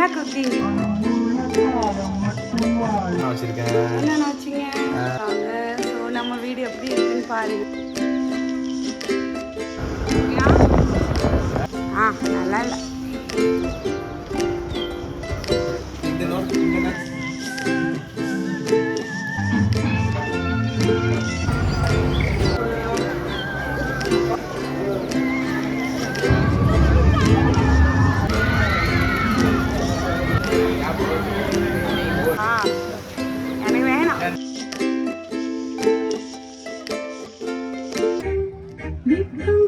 என்ன குக்கிங் என்னென்ன வச்சிங்க? ஸோ நம்ம வீடு எப்படி இருக்குன்னு பாருங்க ஆ நல்லா இல்லை. You.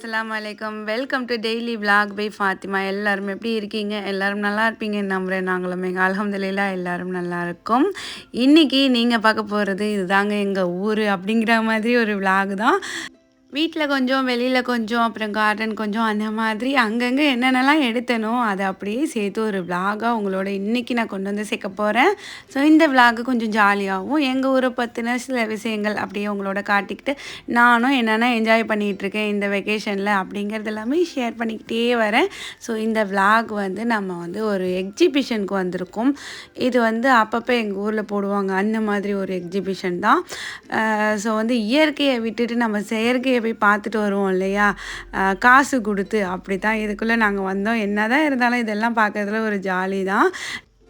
அஸ்லாம் வலைக்கம் welcome to daily vlog by Fathima எல்லாரும் எப்படி இருக்கீங்க? எல்லாரும் நல்லா இருப்பீங்கன்னு நம்புகிறேன் நாங்களும் எங்கள் அலமதுல்லா எல்லாரும் நல்லா இருக்கோம். இன்றைக்கி நீங்கள் பார்க்க போகிறது இதுதாங்க எங்கள் ஊர் அப்படிங்கிற மாதிரி ஒரு விளாக் தான். வீட்டில் கொஞ்சம் வெளியில் கொஞ்சம் அப்புறம் கார்டன் கொஞ்சம் அந்த மாதிரி அங்கங்கே என்னென்னலாம் எடுத்தனோ அதை அப்படியே சேர்த்து ஒரு விளாகாக உங்களோட இன்றைக்கி நான் கொண்டு வந்து சேர்க்க போகிறேன் ஸோ இந்த விளாகு கொஞ்சம் ஜாலியாகவும் எங்கள் ஊரை பற்றின சில விஷயங்கள் அப்படியே உங்களோட காட்டிக்கிட்டு நானும் என்னென்ன என்ஜாய் பண்ணிகிட்ருக்கேன் இந்த வெக்கேஷனில் அப்படிங்கிறது எல்லாமே ஷேர் பண்ணிக்கிட்டே வரேன். ஸோ இந்த விளாக் வந்து நம்ம வந்து ஒரு எக்ஸிபிஷனுக்கு வந்திருக்கோம். இது வந்து அப்பப்போ எங்கள் ஊரில் போடுவாங்க அந்த மாதிரி ஒரு எக்ஸிபிஷன் தான். ஸோ வந்து இயற்கையை விட்டுட்டு நம்ம செயற்கையை போய் பார்த்துட்டு வருவோம் இல்லையா? காசு கொடுத்து அப்படி தான் இதுக்குள்ளே நாங்கள் வந்தோம். என்ன தான் இருந்தாலும் இதெல்லாம் பார்க்கறதுல ஒரு ஜாலி தான்.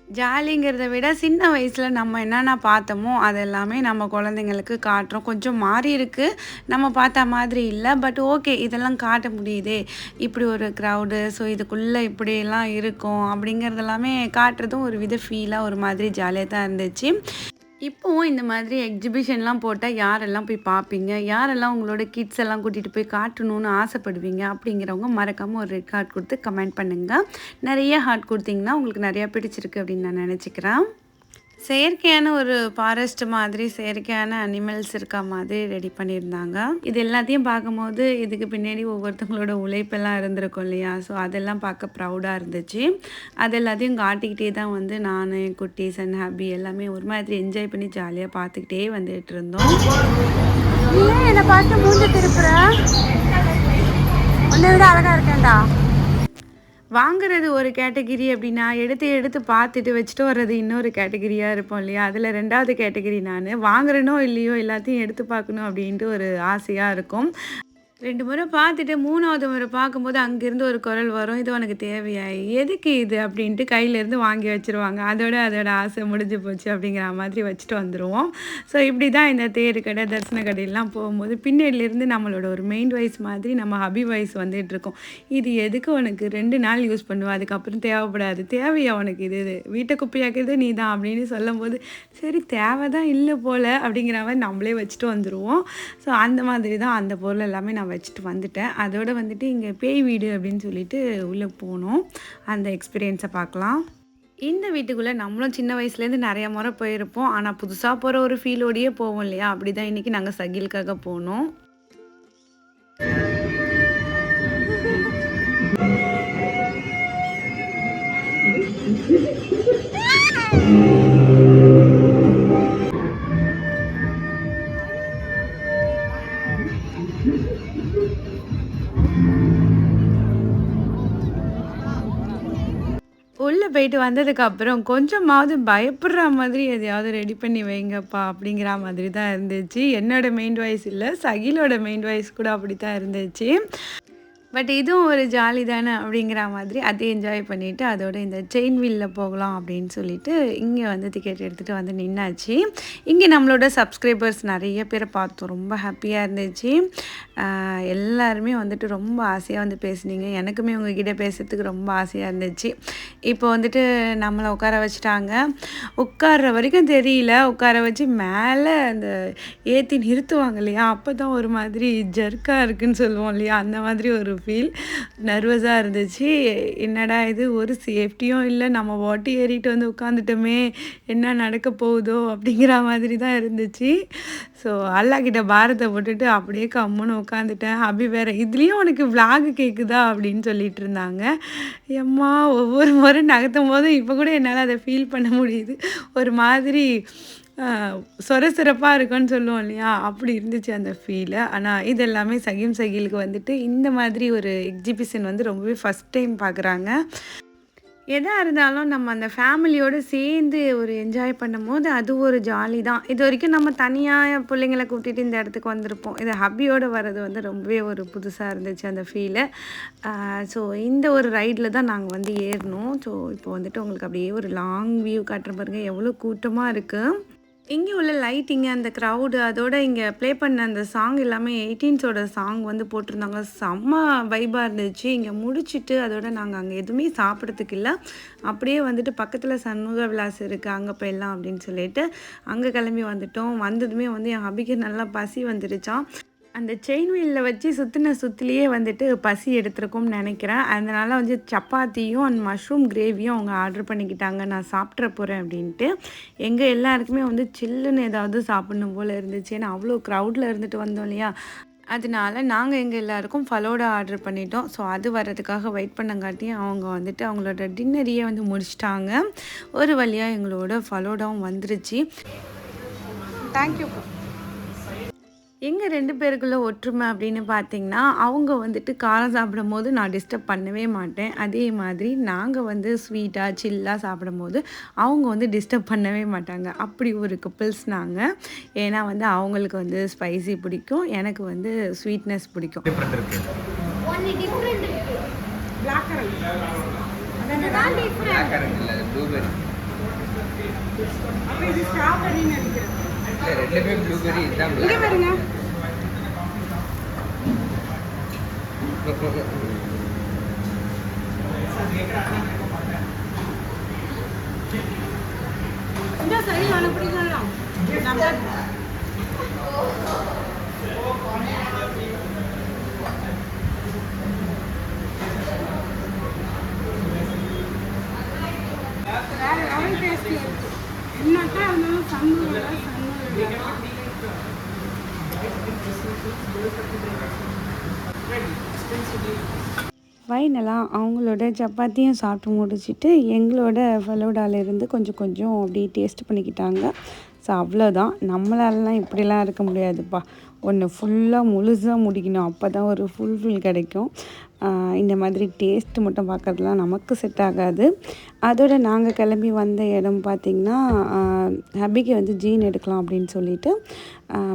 ஜாலிங்கிறத விட சின்ன வயசில் நம்ம என்னென்ன பார்த்தோமோ அதெல்லாமே நம்ம குழந்தைங்களுக்கு காட்டுறோம். கொஞ்சம் மாறி இருக்குது நம்ம பார்த்த மாதிரி இல்லை. பட் ஓகே இதெல்லாம் காட்ட முடியுதே. இப்படி ஒரு க்ரௌடு ஸோ இதுக்குள்ளே இப்படியெல்லாம் இருக்கும் அப்படிங்கிறதெல்லாமே காட்டுறதும் ஒரு வித ஃபீலாக ஒரு மாதிரி ஜாலியாக தான் இருந்துச்சு. இப்போவும் இந்த மாதிரி எக்ஸிபிஷன்லாம் போட்டால் யாரெல்லாம் போய் பார்ப்பீங்க? யாரெல்லாம் உங்களோட கிட்ஸ் எல்லாம் கூட்டிகிட்டு போய் காட்டணும்னு ஆசைப்படுவீங்க? அப்படிங்கிறவங்க மறக்காமல் ஒரு ரெட் ஹார்ட் கொடுத்து கமெண்ட் பண்ணுங்கள் நிறைய ஹார்ட் கொடுத்தீங்கன்னா உங்களுக்கு நிறையா பிடிச்சிருக்கு அப்படின்னு நான் நினச்சிக்கிறேன். செயற்கையான ஒரு ஃபாரஸ்ட் மாதிரி செயற்கையான அனிமல்ஸ் இருக்க மாதிரி ரெடி பண்ணியிருந்தாங்க. இது எல்லாத்தையும் பார்க்கும்போது இதுக்கு பின்னாடி ஒவ்வொருத்தவங்களோட உழைப்பெல்லாம் இருந்திருக்கும் இல்லையா? ஸோ அதெல்லாம் பார்க்க ப்ரௌடாக இருந்துச்சு. அது எல்லாத்தையும் காட்டிக்கிட்டே தான் வந்து நான் என் குட்டீஸ் அண்ட் ஹாப்பி எல்லாமே ஒரு மாதிரி என்ஜாய் பண்ணி ஜாலியாக பார்த்துக்கிட்டே வந்துட்டு இருந்தோம். என்னை பார்த்து மூஞ்ச திருப்புற? உன்னை விட அழகாக இருக்கேன்டா. வாங்குறது ஒரு கேட்டகிரி அப்படின்னா எடுத்து எடுத்து பார்த்துட்டு வச்சுட்டு வர்றது இன்னொரு கேட்டகிரியாக இருப்போம் இல்லையா? அதில் ரெண்டாவது கேட்டகிரி நான். வாங்குறேனோ இல்லையோ எல்லாத்தையும் எடுத்து பார்க்கணும் அப்படின்ட்டு ஒரு ஆசையாக இருக்கும். ரெண்டு முறை பார்த்துட்டு மூணாவது முறை பார்க்கும்போது அங்கேருந்து ஒரு குரல் வரும். இது உனக்கு தேவையா எதுக்கு இது? அப்படின்ட்டு கையிலேருந்து வாங்கி வச்சுருவாங்க. அதோட அதோட ஆசை முடிஞ்சு போச்சு அப்படிங்கிற மாதிரி வச்சுட்டு வந்துடுவோம் ஸோ இப்படி தான் இந்த தேர் கடை தரிசன கடையெல்லாம் போகும்போது பின்னாடிலேருந்து நம்மளோட ஒரு மெயின் வாய்ஸ் மாதிரி நம்ம ஹபி வாய்ஸ் வந்துட்டு இருக்கோம். இது எதுக்கு உனக்கு? ரெண்டு நாள் யூஸ் பண்ணுவோம் அதுக்கப்புறம் தேவைப்படாது. தேவையா உனக்கு இது இது? வீட்டை குப்பையாக்குறது நீ தான் அப்படின்னு சொல்லும்போது சரி தேவை தான் இல்லை போல் அப்படிங்கிற மாதிரி நம்மளே வச்சுட்டு வந்துடுவோம் ஸோ அந்த மாதிரி தான் அந்த பொருள் எல்லாமே நம்ம நான் வச்சுட்டு வந்துட்டேன். அதோடு வந்துட்டு இங்கே பேய் வீடு அப்படின்னு சொல்லிட்டு உள்ளே போனோம். அந்த எக்ஸ்பீரியன்ஸை பார்க்கலாம். இந்த வீட்டுக்குள்ளே நம்மளும் சின்ன வயசுலேருந்து நிறைய முறை போயிருப்போம். ஆனால் புதுசாக போகிற ஒரு ஃபீலோடையே போவோம் இல்லையா? அப்படி தான் இன்றைக்கி நாங்கள் சகிலுக்காக போனோம். உள்ளே போயிட்டு வந்ததுக்கு அப்புறம் கொஞ்சமாவது பயப்படுற மாதிரி எதையாவது ரெடி பண்ணி வைங்கப்பா அப்படிங்கிற மாதிரி தான் இருந்துச்சு. என்னோட மெயின் வாய்ஸ் இல்லை சகிலோட மெயின் வாய்ஸ் கூட அப்படி தான் இருந்துச்சு. பட் இதுவும் ஒரு ஜாலி தானே அப்படிங்கிற மாதிரி அதை என்ஜாய் பண்ணிவிட்டு அதோட இந்த செயின் வீலில் போகலாம் அப்படின்னு சொல்லிட்டு இங்கே வந்து டிக்கெட் எடுத்துகிட்டு வந்து நின்னாச்சு. இங்கே நம்மளோட சப்ஸ்கிரைபர்ஸ் நிறைய பேரை பார்த்தோம். ரொம்ப ஹாப்பியாக இருந்துச்சு. எல்லாருமே வந்துட்டு ரொம்ப ஆசையாக வந்து பேசுனீங்க. எனக்குமே உங்ககிட்ட பேசுறதுக்கு ரொம்ப ஆசையாக இருந்துச்சு. இப்போ வந்துட்டு நம்மளை உட்கார வச்சுட்டாங்க. உட்கார்ற வரைக்கும் தெரியல. உட்கார வச்சு மேலே அந்த ஏற்றி நிறுத்துவாங்க இல்லையா? அப்போ தான் ஒரு மாதிரி ஜர்க்காக இருக்குன்னு சொல்லுவோம் இல்லையா? அந்த மாதிரி ஒரு ஃபீல் நர்வஸாக இருந்துச்சு. என்னடா இது ஒரு சேஃப்டியும் இல்லை நம்ம ஓட்டி ஏறிட்டு வந்து உட்காந்துட்டோமே என்ன நடக்க போகுதோ அப்படிங்கிற மாதிரி தான் இருந்துச்சு. ஸோ அல்லா கிட்ட பாரத்தை போட்டுட்டு அப்படியே கம்முன்னு உட்காந்துட்டேன் அபி வேறு இதுலேயும் உனக்கு விளாகு கேட்குதா அப்படின்னு சொல்லிட்டு இருந்தாங்க. எம்மா ஒவ்வொரு முறை நகர்த்தும் போதும் இப்போ கூட என்னால் அதை ஃபீல் பண்ண முடியுது. ஒரு மாதிரி சொர சிறப்பாக இருக்குன்னு சொல்லுவோம் இல்லையா? அப்படி இருந்துச்சு அந்த ஃபீலு ஆனால் இது எல்லாமே சகிம் சகிலுக்கு வந்துட்டு இந்த மாதிரி ஒரு எக்ஸிபிஷன் வந்து ரொம்பவே ஃபஸ்ட் டைம் பார்க்குறாங்க எதாக இருந்தாலும் நம்ம அந்த ஃபேமிலியோடு சேர்ந்து ஒரு என்ஜாய் பண்ணும்போது அது ஒரு ஜாலி தான். இது வரைக்கும் நம்ம தனியாக பிள்ளைங்களை கூட்டிகிட்டு இந்த இடத்துக்கு வந்திருப்போம். இது ஹப்பியோடு வர்றது வந்து ரொம்பவே ஒரு புதுசாக இருந்துச்சு அந்த ஃபீலு ஸோ இந்த ஒரு ரைடில் தான் நாங்கள் வந்து ஏறினோம் ஸோ இப்போ வந்துட்டு உங்களுக்கு அப்படியே ஒரு லாங் வியூ காட்டுற பாருங்கள் எவ்வளோ கூட்டமாக இருக்குது இங்கே உள்ள லைட்டிங்கு அந்த க்ரௌடு அதோட இங்கே ப்ளே பண்ண அந்த சாங் எல்லாமே எயிட்டீன்ஸோட சாங் வந்து போட்டிருந்தாங்க. செம்ம வைபாக இருந்துச்சு. இங்கே முடிச்சுட்டு அதோட நாங்கள் அங்கே எதுவுமே சாப்பிட்றதுக்கு இல்லை. அப்படியே வந்துட்டு பக்கத்தில் சண்முக விலாஸ் இருக்குது அங்கே போயிடலாம் அப்படின்னு சொல்லிட்டு அங்கே கிளம்பி வந்துட்டோம். வந்ததுமே வந்து என் ஹபிக்கு நல்லா பசி வந்துருச்சான் அந்த செயின் வீலில் வச்சு சுற்றின சுற்றிலேயே வந்துட்டு பசி எடுத்துருக்கும்னு நினைக்கிறேன். அதனால் வந்து சப்பாத்தியும் அண்ட் மஷ்ரூம் கிரேவியும் அவங்க ஆர்டர் பண்ணிக்கிட்டாங்க. நான் சாப்பிட்ற போகிறேன் அப்படின்ட்டு. எங்கள் எல்லாருக்குமே வந்து சில்லுன்னு ஏதாவது சாப்பிடணும் போல் இருந்துச்சு. ஏன்னா அவ்வளோ க்ரௌடில் இருந்துட்டு வந்தோம் இல்லையா? அதனால நாங்கள் எங்கள் எல்லாருக்கும் ஃபலோடா ஆர்டர் பண்ணிட்டோம். ஸோ அது வர்றதுக்காக வெயிட் பண்ணங்காட்டியும் அவங்க வந்துட்டு அவங்களோட டின்னரையே வந்து முடிச்சிட்டாங்க. ஒரு வழியாக எங்களோட ஃபலோடாவும் வந்துருச்சு. தேங்க்யூ எங்கள் ரெண்டு பேருக்குள்ள ஒற்றுமை அப்படின்னு பார்த்தீங்கன்னா அவங்க வந்துட்டு காரம் சாப்பிடும் போது நான் டிஸ்டர்ப் பண்ணவே மாட்டேன். அதே மாதிரி நாங்கள் வந்து ஸ்வீட்டாக சில்லாக சாப்பிடும் போது அவங்க வந்து டிஸ்டர்ப் பண்ணவே மாட்டாங்க. அப்படி ஒரு கப்பிள்ஸ் நாங்கள் ஏன்னா வந்து அவங்களுக்கு வந்து ஸ்பைசி பிடிக்கும். எனக்கு வந்து ஸ்வீட்னஸ் பிடிக்கும். ஸ்ட்ராபெரின்னு நினைக்கிறேன். ரெண்டுமே ப்ளூபெரி இதுதான் இங்கே பாருங்க. இந்த சரி உனக்கு வேற லெவல் இருந்தாலும் சம்மூல ஃபைனலாக அவங்களோட சப்பாத்தியும் சாப்பிட்டு முடிச்சிட்டு எங்களோட ஃபலோடாலேருந்து கொஞ்சம் கொஞ்சம் அப்படியே டேஸ்ட் பண்ணிக்கிட்டாங்க. ஸோ அவ்வளோதான் நம்மளாலலாம் இப்படிலாம் இருக்க முடியாதுப்பா. ஒன்று ஃபுல்லாக முழுசாக முடிக்கணும். அப்போ தான் ஒரு ஃபுல்ஃபில் கிடைக்கும். இந்த மாதிரி டேஸ்ட்டு மட்டும் பார்க்கறதுலாம் நமக்கு செட் ஆகாது. அதோட நாங்கள் கிளம்பி வந்த இடம் பார்த்திங்கன்னா ஹபிக்கு வந்து ஜீன் எடுக்கலாம் அப்படின்னு சொல்லிட்டு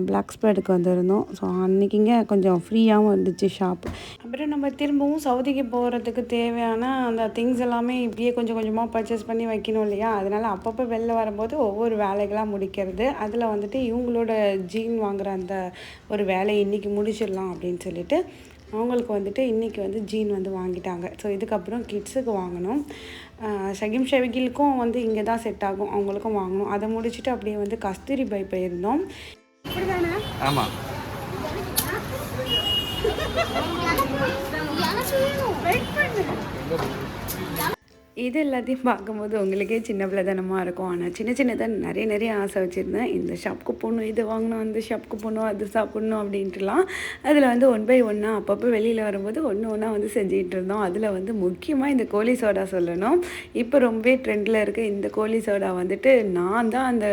பிளாக் ஸ்பேடுக்கு வந்திருந்தோம். ஸோ அன்றைக்கிங்க கொஞ்சம் ஃப்ரீயாகவும் இருந்துச்சு ஷாப் அப்புறம் நம்ம திரும்பவும் சவுதிக்கு போகிறதுக்கு தேவையான அந்த திங்ஸ் எல்லாமே இப்படியே கொஞ்சம் கொஞ்சமாக பர்ச்சேஸ் பண்ணி வைக்கணும் இல்லையா? அதனால் அப்பப்போ வெளில வரும்போது ஒவ்வொரு வேலைகளாக முடிக்கிறது. அதில் வந்துட்டு இவங்களோட ஜீன் வாங்குகிற அந்த ஒரு வேலையை இன்றைக்கி முடிச்சிடலாம் அப்படின்னு சொல்லிட்டு அவங்களுக்கு வந்துட்டு இன்றைக்கி வந்து ஜீன் வந்து வாங்கிட்டாங்க ஸோ இதுக்கப்புறம் கிட்ஸுக்கு வாங்கணும் ஷகிம் ஷெவிகிலுக்கும் வந்து இங்கே தான் செட் ஆகும் அவங்களுக்கும் வாங்கணும் அதை முடிச்சுட்டு அப்படியே வந்து கஸ்தூரி பை போயிருந்தோம் ஆமாம் வெயிட் பண்ணு இது எல்லாத்தையும் பார்க்கும்போது உங்களுக்கே சின்ன பிள்ளைதனமாக இருக்கும். ஆனால் சின்ன சின்னதாக நிறைய நிறைய ஆசை வச்சுருந்தேன். இந்த ஷாப்புக்கு போகணும் இது வாங்கணும் அந்த ஷாப்புக்கு போகணும் அது சாப்பிட்ணும் அப்படின்ட்டுலாம். அதில் வந்து ஒன் பை ஒன்னாக அப்பப்போ வெளியில் வரும்போது ஒன்று ஒன்றா வந்து செஞ்சுட்டு இருந்தோம். அதில் வந்து முக்கியமாக இந்த கோழி சோடா சொல்லணும். இப்போ ரொம்பவே ட்ரெண்டில் இருக்க இந்த கோழி சோடா வந்துட்டு நான் தான் அந்த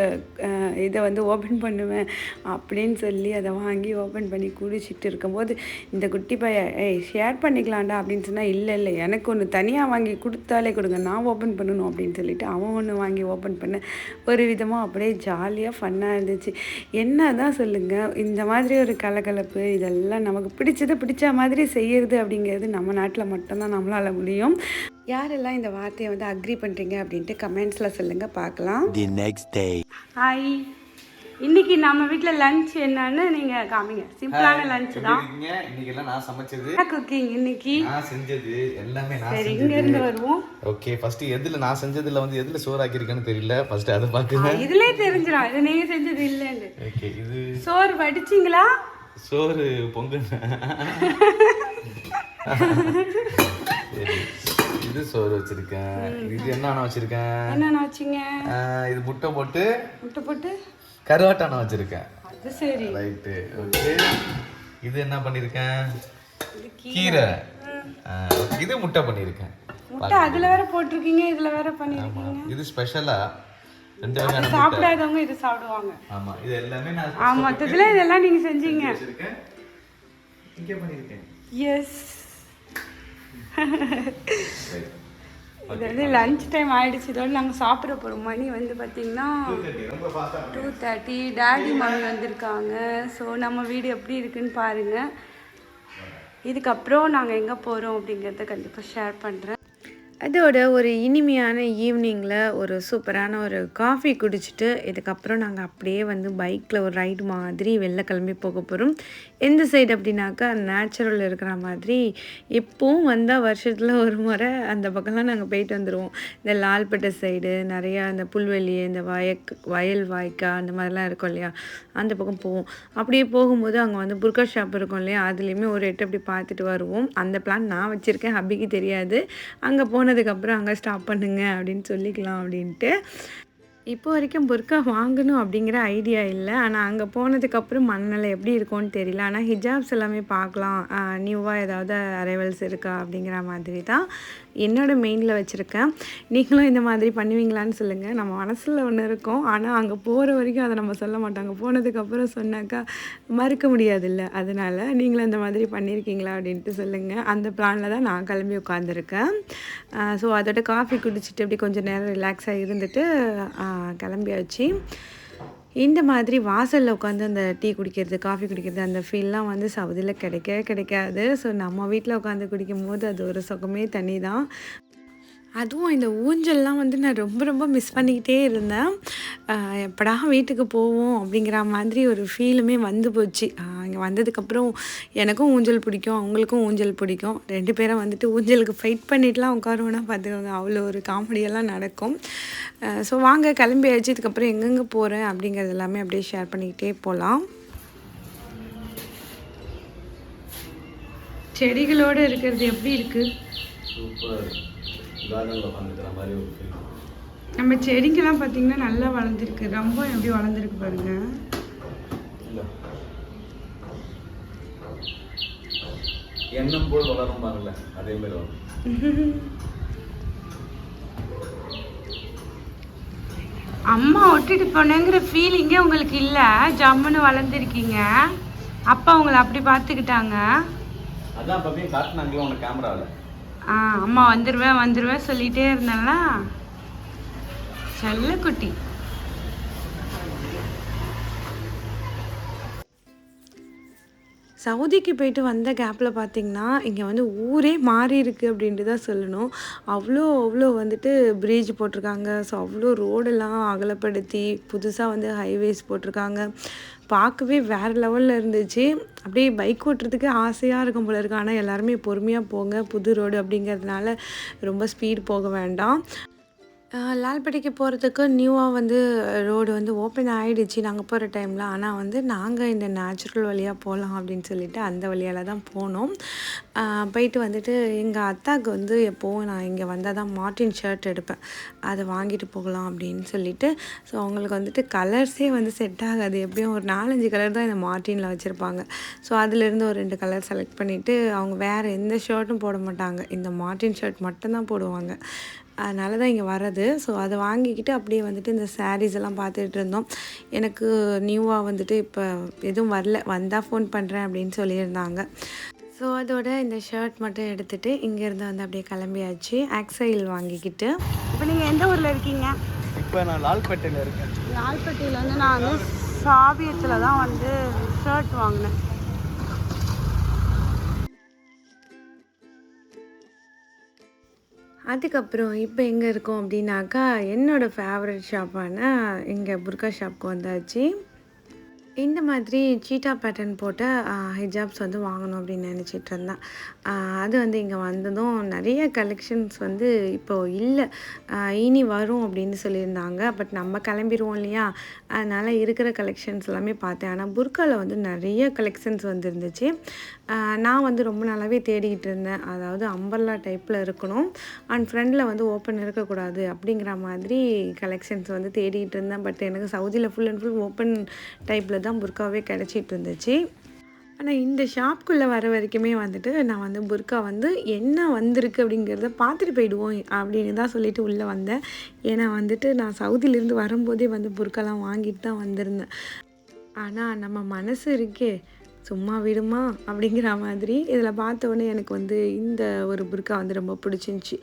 இதை வந்து ஓப்பன் பண்ணுவேன் அப்படின்னு சொல்லி அதை வாங்கி ஓப்பன் பண்ணி குடிச்சிட்டு இருக்கும்போது இந்த குட்டி பைய ஏய் ஷேர் பண்ணிக்கலாம்டா அப்படின்னு சொன்னால் இல்லை இல்லை எனக்கு ஒன்று தனியாக வாங்கி கொடுத்தாலே கொடுங்க. நான் ஓப்பன் பண்ணணும் அப்படின்னு சொல்லிட்டு அவன் ஒன்று வாங்கி ஓப்பன் பண்ண ஒரு விதமாக அப்படியே ஜாலியாக ஃபன்னாக இருந்துச்சு. என்ன தான் சொல்லுங்கள் இந்த மாதிரி ஒரு கலகலப்பு இதெல்லாம் நமக்கு பிடிச்சதை பிடிச்ச மாதிரி செய்யறது அப்படிங்கிறது நம்ம நாட்டில் மட்டும்தான் நம்மளால் முடியும். யாரெல்லாம் இந்த வார்த்தையை வந்து அக்ரி பண்ணுறீங்க அப்படின்ட்டு கமெண்ட்ஸில் சொல்லுங்கள் பார்க்கலாம். The next day. ஹாய் இன்னைக்கு நம்ம வீட்டில் லஞ்ச் என்னன்னு நீங்கள் காமிங்க. சிம்பிளான லஞ்ச் தான். இன்னைக்கு எல்லாம் நான் சமைச்சது. குக்கிங் இன்னைக்கு? நான் செஞ்சது. எல்லாமே நான் சரி இங்க இருந்து வருவோம். ஓகே ஃபர்ஸ்ட் எதுல நான் செஞ்சதுல வந்து எதுல சோறு ஆக்கியிருக்கேன்னு தெரியல. ஃபர்ஸ்ட் அதை பாக்குங்க இதுலயே தெரிஞ்சிடும். இது நீங்க செஞ்சது இல்லைன்னு. ஓகே இது சோறு வடிச்சிங்களா? சோறு பொங்கல். இது சோறு வச்சிருக்கேன். இது என்னென்ன வச்சிருக்கேன்? என்னென்ன வச்சிங்க? இது முட்டை போட்டு முட்டை போட்டு கருவாட்டான வச்சிருக்கேன். அது சரி. ரைட்டு ஓகே இது என்ன பண்ணியிருக்கேன் கீரை. இது முட்டை பண்ணியிருக்கேன் முட்டை அதுல வேற போட்டிருக்கீங்க இதுல வேற பண்ணி ஆமா. இது ஸ்பெஷலா ரெண்டு வகையான முட்டை. சாப்பிடாதவங்க இது சாப்பிடுவாங்க. ஆமா. இது எல்லாமே நான் ஆ மொத்தத்துல இதெல்லாம் நீங்க செஞ்சீங்க. இங்கே பண்ணியிருக்கேன் எஸ் இது வந்து லஞ்ச் டைம் ஆயிடுச்சு. இதோட நாங்கள் சாப்பிட போகிறோம் மணி வந்து பார்த்தீங்கன்னா டூ தேர்ட்டி டேடி மம்மி வந்திருக்காங்க. ஸோ நம்ம வீடு எப்படி இருக்குன்னு பாருங்கள் இதுக்கப்புறம் நாங்கள் எங்கே போகிறோம் அப்படிங்கிறத கண்டிப்பாக ஷேர் பண்ணுறேன் அதோட ஒரு இனிமையான ஈவினிங்கில் ஒரு சூப்பரான ஒரு காஃபி குடிச்சிட்டு இதுக்கப்புறம் நாங்கள் அப்படியே வந்து பைக்கில் ஒரு ரைடு மாதிரி வெளில கிளம்பி போக போகிறோம் எந்த சைடு அப்படின்னாக்கா நேச்சுரல் இருக்கிற மாதிரி எப்பவும் வந்தால் வருஷத்தில் ஒரு முறை அந்த பக்கம்லாம் நாங்கள் போயிட்டு வந்துடுவோம் இந்த லால்பேட்டை சைடு நிறையா இந்த புல்வெளி இந்த வயக் வயல் வாய்க்கா அந்த மாதிரிலாம் இருக்கும் இல்லையா? அந்த பக்கம் போவோம். அப்படியே போகும்போது அங்கே வந்து புர்கா ஷாப் இருக்கும் இல்லையா? அதுலேயுமே ஒரு எட்டு அப்படி பார்த்துட்டு வருவோம். அந்த பிளான் நான் வச்சுருக்கேன். ஹப்பிக்கு தெரியாது. அங்கே போனதுக்கப்புறம் அங்கே ஸ்டாப் பண்ணுங்க அப்படின்னு சொல்லிக்கலாம் அப்படின்ட்டு. இப்போ வரைக்கும் புர்கா வாங்கணும் அப்படிங்கிற ஐடியா இல்லை. ஆனால் அங்கே போனதுக்கப்புறம் மனநிலை எப்படி இருக்கும்னு தெரியல. ஆனால் ஹிஜாப்ஸ் எல்லாமே பார்க்கலாம். நியூவாக ஏதாவது அரைவல்ஸ் இருக்கா அப்படிங்கிற மாதிரி தான் என்னோடய மெயினில் வச்சுருக்கேன். நீங்களும் இந்த மாதிரி பண்ணுவீங்களான்னு சொல்லுங்கள் நம்ம மனசில் ஒன்று இருக்கும். ஆனால் அங்கே போகிற வரைக்கும் அதை நம்ம சொல்ல மாட்டாங்க போனதுக்கப்புறம் சொன்னாக்கா மறுக்க முடியாதுல்ல. அதனால் நீங்களும் இந்த மாதிரி பண்ணியிருக்கீங்களா அப்படின்ட்டு சொல்லுங்கள் அந்த பிளானில் தான் நான் கிளம்பி உட்காந்துருக்கேன் ஸோ அதோட காஃபி குடிச்சிட்டு அப்படி கொஞ்சம் நேரம் ரிலாக்ஸாக இருந்துட்டு கிளம்பியாச்சு. இந்த மாதிரி வாசலில் உட்காந்து அந்த டீ குடிக்கிறது காஃபி குடிக்கிறது அந்த ஃபீல்லாம் வந்து சவுதியில் கிடைக்கவே கிடைக்காது. ஸோ நம்ம வீட்டில் உட்காந்து குடிக்கும் போது அது ஒரு சுகமே தனி தான் அதுவும் இந்த ஊஞ்சல்லாம் வந்து நான் ரொம்ப ரொம்ப மிஸ் பண்ணிக்கிட்டே இருந்தேன். எப்படா வீட்டுக்கு போவோம் அப்படிங்கிற மாதிரி ஒரு ஃபீலுமே வந்து போச்சு. இங்கே வந்ததுக்கப்புறம் எனக்கும் ஊஞ்சல் பிடிக்கும் அவங்களுக்கும் ஊஞ்சல் பிடிக்கும். ரெண்டு பேரும் வந்துட்டு ஊஞ்சலுக்கு ஃபைட் பண்ணிட்டுலாம் உட்காருவோன்னா பார்த்துக்கோங்க அவ்வளோ ஒரு காமெடியெல்லாம் நடக்கும். ஸோ வாங்க கிளம்பியாச்சு. இதுக்கப்புறம் எங்கெங்கே போகிறேன் அப்படிங்கிறது எல்லாமே அப்படியே ஷேர் பண்ணிக்கிட்டே போகலாம் செடிகளோடு இருக்கிறது எப்படி இருக்குது சூப்பர். கார்டனில் உட்காந்துக்கிற மாதிரி ஒரு ஃபீல் நம்ம செடிங்கெல்லாம் பார்த்தீங்கன்னா நல்லா வளர்ந்துருக்கு. ரொம்ப எப்படி வளர்ந்துருக்கு பாருங்க. எண்ணம் போல் வளரும் பாருங்கள அதே மாதிரி வரும். அம்மா ஒட்டிட்டு போனேங்கிற ஃபீலிங்கே உங்களுக்கு இல்லை. ஜம்முன்னு வளர்ந்துருக்கீங்க. அப்பா உங்களை அப்படி பார்த்துக்கிட்டாங்க. அதான் பப்பியும் காட்டினாங்களே உனக்கு கேமராவில் ஆ அம்மா வந்துடுவேன் வந்துடுவேன் சொல்லிகிட்டே இருந்தேன்ல. செல்லக்குட்டி சவுதிக்கு போயிட்டு வந்த கேப்பில் பார்த்தீங்கன்னா இங்கே வந்து ஊரே மாறி இருக்குது அப்படின்ட்டு தான் சொல்லணும். அவ்வளோ அவ்வளோ வந்துட்டு பிரிட்ஜ் போட்டிருக்காங்க. ஸோ அவ்வளோ ரோடெல்லாம் அகலப்படுத்தி புதுசாக வந்து ஹைவேஸ் போட்டிருக்காங்க. பார்க்கவே வேறு லெவலில் இருந்துச்சு. அப்படியே பைக் ஓட்டுறதுக்கு ஆசையாக இருக்கும் போல இருக்கு. ஆனால் எல்லாருமே பொறுமையாக போங்க. புது ரோடு அப்படிங்கிறதுனால ரொம்ப ஸ்பீட் போக வேண்டாம். லால்பேட்டைக்கு போகிறதுக்கு நியூவாக வந்து ரோடு வந்து ஓப்பன் ஆகிடுச்சு நாங்கள் போகிற டைமில். ஆனால் வந்து நாங்கள் இந்த நேச்சுரல் வழியாக போகலாம் அப்படின்னு சொல்லிட்டு அந்த வழியால் தான் போனோம். போயிட்டு வந்துட்டு எங்கள் அத்தாவுக்கு வந்து எப்போவும் நான் இங்கே வந்தால் தான் மார்டின் ஷர்ட் எடுப்பேன். அதை வாங்கிட்டு போகலாம் அப்படின்னு சொல்லிட்டு. ஸோ அவங்களுக்கு வந்துட்டு கலர்ஸே வந்து செட் ஆகாது. எப்படியும் ஒரு நாலஞ்சு கலர் தான் இந்த மார்டினில் வச்சுருப்பாங்க. ஸோ அதுலேருந்து ஒரு ரெண்டு கலர் செலக்ட் பண்ணிவிட்டு அவங்க வேறு எந்த ஷர்ட்டும் போட மாட்டாங்க. இந்த மார்டின் ஷர்ட் மட்டும்தான் போடுவாங்க. அதனால தான் இங்கே வர்றது. ஸோ அதை வாங்கிக்கிட்டு அப்படியே வந்துட்டு இந்த sarees எல்லாம் பார்த்துட்டு இருந்தோம். எனக்கு நியூவாக வந்துட்டு இப்போ எதுவும் வரல. வந்தால் ஃபோன் பண்ணுறேன் அப்படின்னு சொல்லியிருந்தாங்க. ஸோ அதோட இந்த ஷர்ட் மட்டும் எடுத்துகிட்டு இங்கேருந்து வந்து அப்படியே கிளம்பியாச்சு. ஆக்சைல் வாங்கிக்கிட்டு. இப்போ நீங்கள் எந்த ஊரில் இருக்கீங்க? இப்போ நான் லால்பேட்டையில் இருக்கேன். லால்பேட்டையில் வந்து நான் வந்து சாவியத்தில் தான் வந்து ஷர்ட் வாங்கினேன். அதுக்கப்புறம் இப்போ எங்கே இருக்கோம் அப்படின்னாக்கா என்னோடய ஃபேவரட் ஷாப்பான இங்கே புர்கா ஷாப்க்கு வந்தாச்சு. இந்த மாதிரி சீட்டா பேட்டர்ன் போட்ட ஹிஜாப்ஸ் வந்து வாங்கணும் அப்படின்னு நினச்சிட்டு இருந்தேன். அது வந்து இங்கே வந்ததும் நிறைய கலெக்ஷன்ஸ் வந்து இப்போது இல்லை. இனி வரும் அப்படின்னு சொல்லியிருந்தாங்க. பட் நம்ம கிளம்பிடுவோம் இல்லையா? அதனால் இருக்கிற கலெக்ஷன்ஸ் எல்லாமே பார்த்தேன். ஆனால் புர்காவில் வந்து நிறைய கலெக்ஷன்ஸ் வந்துருந்துச்சு. நான் வந்து ரொம்ப நாளாகவே தேடிக்கிட்டு இருந்தேன். அதாவது அம்பர்லா டைப்பில் இருக்கணும். அண்ட் ஃப்ரெண்டில் வந்து ஓப்பன் இருக்கக்கூடாது அப்படிங்கிற மாதிரி கலெக்ஷன்ஸ் வந்து தேடிகிட்டு இருந்தேன். பட் எனக்கு சவுதியில் ஃபுல் அண்ட் ஃபுல் ஓப்பன் டைப்பில் தான் புர்காவே கிடச்சிட்டு இருந்துச்சு. ஆனால் இந்த ஷாப்குள்ளே வர வரைக்குமே வந்துட்டு நான் வந்து புர்கா வந்து என்ன வந்திருக்கு அப்படிங்கிறத பார்த்துட்டு போயிடுவோம் அப்படின்னு தான் சொல்லிட்டு உள்ளே வந்தேன். ஏன்னா வந்துட்டு நான் சவுதியிலேருந்து வரும்போதே வந்து புர்காலாம் வாங்கிட்டு தான் வந்திருந்தேன். ஆனால் நம்ம மனசு இருக்கே சும்மா விடுமா? அப்படிங்கிற மாதிரி இதில் பார்த்தோன்னே எனக்கு வந்து இந்த ஒரு புர்கா வந்து ரொம்ப பிடிச்சிருந்துச்சி.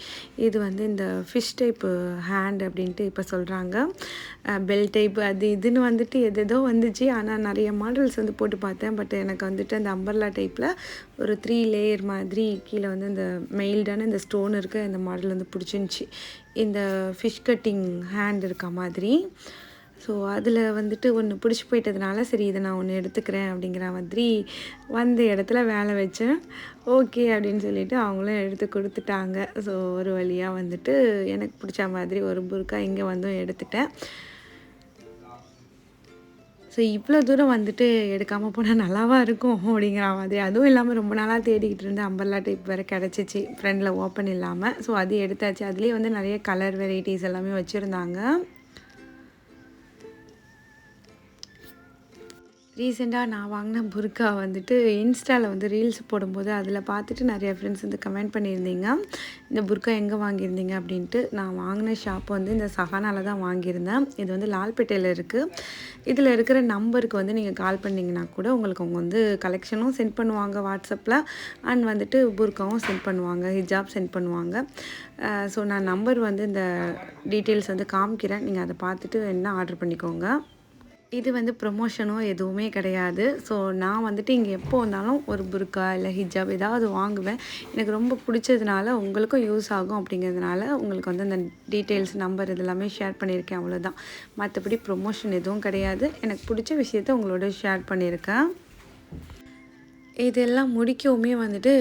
இது வந்து இந்த ஃபிஷ் டைப்பு ஹேண்ட் அப்படின்ட்டு இப்போ சொல்கிறாங்க பெல் டைப் அது இதுன்னு வந்துட்டு எதேதோ வந்துச்சு. ஆனால் நிறைய மாடல்ஸ் வந்து போட்டு பார்த்தேன். பட் எனக்கு வந்துட்டு அந்த அம்பர்லா டைப்பில் ஒரு த்ரீ லேயர் மாதிரி கீழே வந்து இந்த மெயில்டான இந்த ஸ்டோன் இருக்க இந்த மாடல் வந்து பிடிச்சிருந்துச்சி. இந்த ஃபிஷ் கட்டிங் ஹேண்ட் இருக்க மாதிரி. ஸோ அதில் வந்துட்டு ஒன்று பிடிச்சி போயிட்டதுனால சரி இதை நான் ஒன்று எடுத்துக்கிறேன் அப்படிங்கிற மாதிரி வந்த இடத்துல வேலை வச்சேன். ஓகே அப்படின்னு சொல்லிவிட்டு அவங்களும் எடுத்து கொடுத்துட்டாங்க. ஸோ ஒரு வழியாக வந்துட்டு எனக்கு பிடிச்ச மாதிரி ஒரு புர்கா இங்கே வந்தும் எடுத்துட்டேன். ஸோ இவ்வளோ தூரம் வந்துட்டு எடுக்காமல் போனால் நல்லாவா இருக்கும் அப்படிங்கிற மாதிரி. அதுவும் இல்லாமல் ரொம்ப நாளாக தேடிக்கிட்டு இருந்த அம்பர்லா டைப் வேறு கிடச்சிச்சு ஃப்ரெண்டில் ஓப்பன் இல்லாமல் ஸோ அது எடுத்தாச்சு. அதுலேயே வந்து நிறைய கலர் வெரைட்டிஸ் எல்லாமே வச்சுருந்தாங்க. ரீசெண்டாக நான் வாங்கின புர்கா வந்துட்டு இன்ஸ்டாவில் வந்து ரீல்ஸ் போடும்போது அதில் பார்த்துட்டு நிறைய ஃப்ரெண்ட்ஸ் வந்து கமெண்ட் பண்ணியிருந்தீங்க. இந்த புர்கா எங்கே வாங்கியிருந்தீங்க அப்படின்ட்டு நான் வாங்கின ஷாப் வந்து இந்த சஹானாவில் தான் வாங்கியிருந்தேன். இது வந்து லால்பேட்டையில் இருக்குது இதில் இருக்கிற நம்பருக்கு வந்து நீங்கள் கால் பண்ணிங்கன்னா கூட உங்களுக்கு அவங்க வந்து கலெக்ஷனும் சென்ட் பண்ணுவாங்க வாட்ஸ்அப்பில் அண்ட் வந்துட்டு புர்காவும் சென்ட் பண்ணுவாங்க ஹிஜாப் சென்ட் பண்ணுவாங்க. ஸோ நான் நம்பர் வந்து இந்த டீட்டெயில்ஸ் வந்து காமிக்கிறேன். நீங்கள் அதை பார்த்துட்டு என்ன ஆர்டர் பண்ணிக்கோங்க. இது வந்து ப்ரொமோஷனோ எதுவுமே கிடையாது. ஸோ நான் வந்துட்டு இங்கே எப்போ வந்தாலும் ஒரு புர்கா இல்லை ஹிஜாப் ஏதாவது வாங்குவேன். எனக்கு ரொம்ப பிடிச்சதுனால உங்களுக்கும் யூஸ் ஆகும் அப்படிங்கிறதுனால உங்களுக்கு வந்து அந்த டீட்டெயில்ஸ் நம்பர் இதெல்லாமே ஷேர் பண்ணியிருக்கேன் அவ்வளோதான் மற்றபடி ப்ரொமோஷன் எதுவும் கிடையாது. எனக்கு பிடிச்ச விஷயத்த உங்களோட ஷேர் பண்ணியிருக்கேன். இதெல்லாம் முடிக்கவுமே வந்துட்டு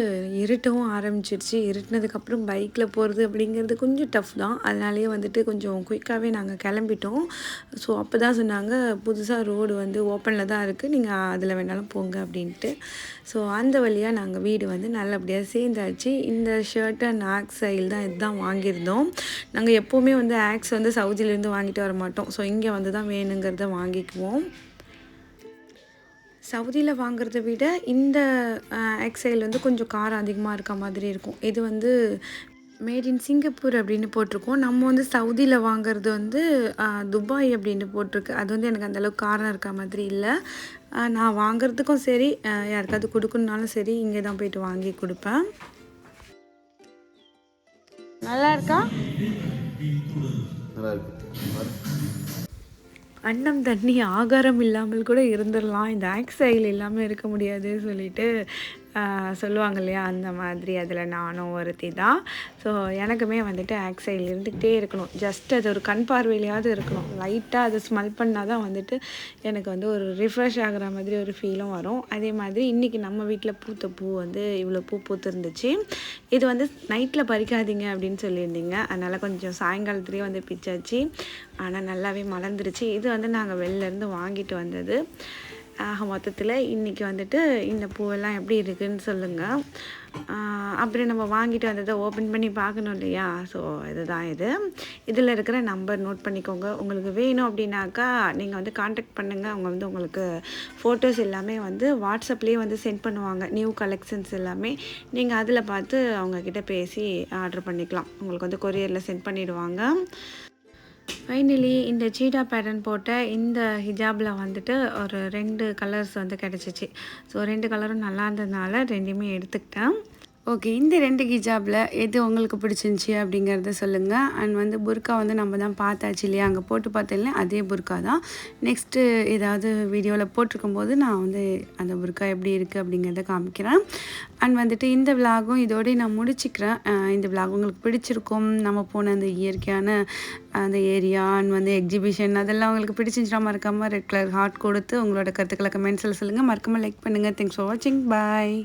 இருட்டவும் ஆரம்பிச்சிருச்சு. இருட்டினதுக்கப்புறம் பைக்கில் போகிறது அப்படிங்கிறது கொஞ்சம் டஃப் தான். அதனாலேயே வந்துட்டு கொஞ்சம் குயிக்காகவே நாங்கள் கிளம்பிட்டோம். ஸோ அப்போ தான் சொன்னாங்க புதுசாக ரோடு வந்து ஓப்பனில் தான் இருக்குது நீங்கள் அதில் வேணாலும் போங்க அப்படின்ட்டு. ஸோ அந்த வழியாக நாங்கள் வீடு வந்து நல்லபடியாக சேர்ந்தாச்சு. இந்த ஷர்ட் அண்ட் ஆக்ஸ் சைல் தான் இதுதான் வாங்கியிருந்தோம். நாங்கள் எப்போவுமே வந்து ஆக்ஸ் வந்து சவுதியிலேருந்து வாங்கிட்டு வர மாட்டோம். ஸோ இங்கே வந்து தான் வேணுங்கிறத வாங்கிக்குவோம். சவுதியில் வாங்குறத விட இந்த எக்ஸைல் வந்து கொஞ்சம் காரம் அதிகமாக இருக்க மாதிரி இருக்கும். இது வந்து மேட் இன் சிங்கப்பூர் அப்படின்னு போட்டிருக்கோம். நம்ம வந்து சவுதியில் வாங்குறது வந்து துபாய் அப்படின்னு போட்டிருக்கு. அது வந்து எனக்கு அந்தளவுக்கு காரணம் இருக்க மாதிரி இல்லை. நான் வாங்குறதுக்கும் சரி யாருக்காவது கொடுக்கணுனாலும் சரி இங்கே தான் போயிட்டு வாங்கி கொடுப்பேன். நல்லா இருக்கா? நல்லா இருக்கு. அன்னம் தண்ணி ஆகாரம் இல்லாமல் கூட இருந்துடலாம். இந்த ஆக்சைல் இல்லாமல் இருக்க முடியாது சொல்லிட்டு சொல்லுவாங்க இல்லையா அந்த மாதிரி அதில் நானும் ஒருத்தி தான். ஸோ எனக்குமே வந்துட்டு ஆக்சைல் இருந்துக்கிட்டே இருக்கணும். ஜஸ்ட் அது ஒரு கண் பார்வையிலையாவது இருக்கணும். லைட்டாக அதை ஸ்மெல் பண்ணால் தான் வந்துட்டு எனக்கு வந்து ஒரு ரிஃப்ரெஷ் ஆகிற மாதிரி ஒரு ஃபீலும் வரும். அதே மாதிரி இன்றைக்கி நம்ம வீட்டில் பூத்த பூ வந்து இவ்வளோ பூ பூத்துருந்துச்சு. இது வந்து நைட்டில் பறிக்காதீங்க அப்படின்னு சொல்லியிருந்தீங்க. அதனால் கொஞ்சம் சாயங்காலத்துலேயே வந்து பிச்சாச்சு. ஆனால் நல்லாவே மலர்ந்துருச்சு. இது வந்து நாங்கள் வெளிலேருந்து வாங்கிட்டு வந்தது. ஆக மொத்தத்தில் இன்றைக்கி வந்துட்டு இந்த பூவெல்லாம் எப்படி இருக்குதுன்னு சொல்லுங்கள் அப்புறம் நம்ம வாங்கிட்டு வந்ததை ஓப்பன் பண்ணி பார்க்கணும் இல்லையா? ஸோ இதுதான் இது. இதில் இருக்கிற நம்பர் நோட் பண்ணிக்கோங்க. உங்களுக்கு வேணும் அப்படின்னாக்கா நீங்கள் வந்து காண்டாக்ட் பண்ணுங்கள் அவங்க வந்து உங்களுக்கு ஃபோட்டோஸ் எல்லாமே வந்து வாட்ஸ்அப்லேயே வந்து சென்ட் பண்ணுவாங்க. நியூ கலெக்ஷன்ஸ் எல்லாமே. நீங்கள் அதில் பார்த்து அவங்கக்கிட்ட பேசி ஆர்டர் பண்ணிக்கலாம். உங்களுக்கு வந்து கொரியரில் சென்ட் பண்ணிவிடுவாங்க ஃபைனலி இந்த சீடா பேட்டர்ன் போட்ட இந்த ஹிஜாபில் வந்துட்டு ஒரு ரெண்டு கலர்ஸ் வந்து கிடச்சிச்சு. ஸோ ரெண்டு கலரும் நல்லா இருந்ததுனால ரெண்டுமே எடுத்துக்கிட்டேன். ஓகே இந்த ரெண்டு ஹிஜாபில் எது உங்களுக்கு பிடிச்சிருந்துச்சி அப்படிங்கிறத சொல்லுங்கள் அண்ட் வந்து புர்கா வந்து நம்ம தான் பார்த்தாச்சு இல்லையா? அங்கே போட்டு பார்த்தேன் அதே புர்கா தான். நெக்ஸ்ட்டு ஏதாவது வீடியோவில் போட்டிருக்கும் போது நான் வந்து அந்த புர்கா எப்படி இருக்குது அப்படிங்கிறத காமிக்கிறேன். அண்ட் வந்துட்டு இந்த விலாகும் இதோடய நான் முடிச்சுக்கிறேன். இந்த விலாக் உங்களுக்கு பிடிச்சிருக்கும். நம்ம போன அந்த இயற்கையான அந்த ஏரியா அண்ட் வந்து எக்ஸிபிஷன் அதெல்லாம் உங்களுக்கு பிடிச்சிருந்துச்சா மறக்காமல் ரெட் கலர் ஹார்ட் கொடுத்து உங்களோட கருத்துக்களை கமெண்ட்ஸில் சொல்லுங்கள் மறக்காமல் லைக் பண்ணுங்கள் தேங்க்ஸ் ஃபார் வாட்சிங் பாய்